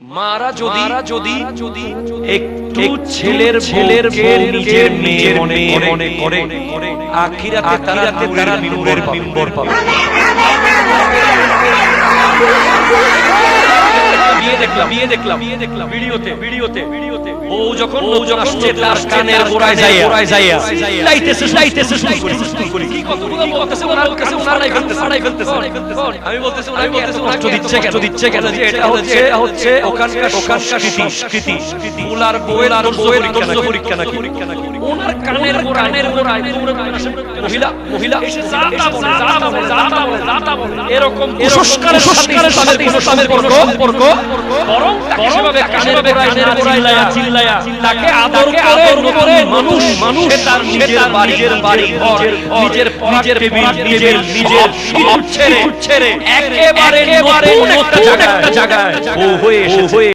মারা যদি যদি যদি একটু ছেলের ছেলের নিজের মেয়ের মনে মনে করে। আখিরাতে তারা তারা নূরের পাবে। বিয়ে দেখলাম বিয়ে দেখলাম বিয়ে দেখলাম ভিডিওতে ভিডিওতে ভিডিওতে ও যখন ও যখন আসছে তার কানের গোড়ায় যাইয়া গোড়ায় যাইয়া লাইতেছে লাইতেছে শুরু করি শুরু করি কি কতগুলো বলতেছে ওনার কাছে ওনারাই ফেলতেছে ওনারাই ফেলতেছে আমি বলতেছি ওনাকে বলতেছি কষ্ট দিচ্ছে কেন দিচ্ছে কেন যে এটা হচ্ছে এটা হচ্ছে ওখানকার ওখানকার সংস্কৃতি মুলার বইয়ের আর বইয়ের পরীক্ষা নাকি ওনার কানের কানের গোড়ায় তোমরা মহিলা মহিলা। এসে জাতা বলে জাতা বলে জাতা বলে জাতা বলে। এরকম কুসংস্কারের সাথে ইসলামের সম্পর্ক। বরং সেভাবে কানের গোড়ায় কানের গোড়ায় চিল্লায়া তাকে আদর করে করে মানুষ মানুষ। তার নিজের বাড়ির বাড়ি ঘর নিজের নিজের নিজের নিজের সব ছেড়ে ছেড়ে একেবারে নতুন একটা জায়গায়। ও হয়ে এসেছে।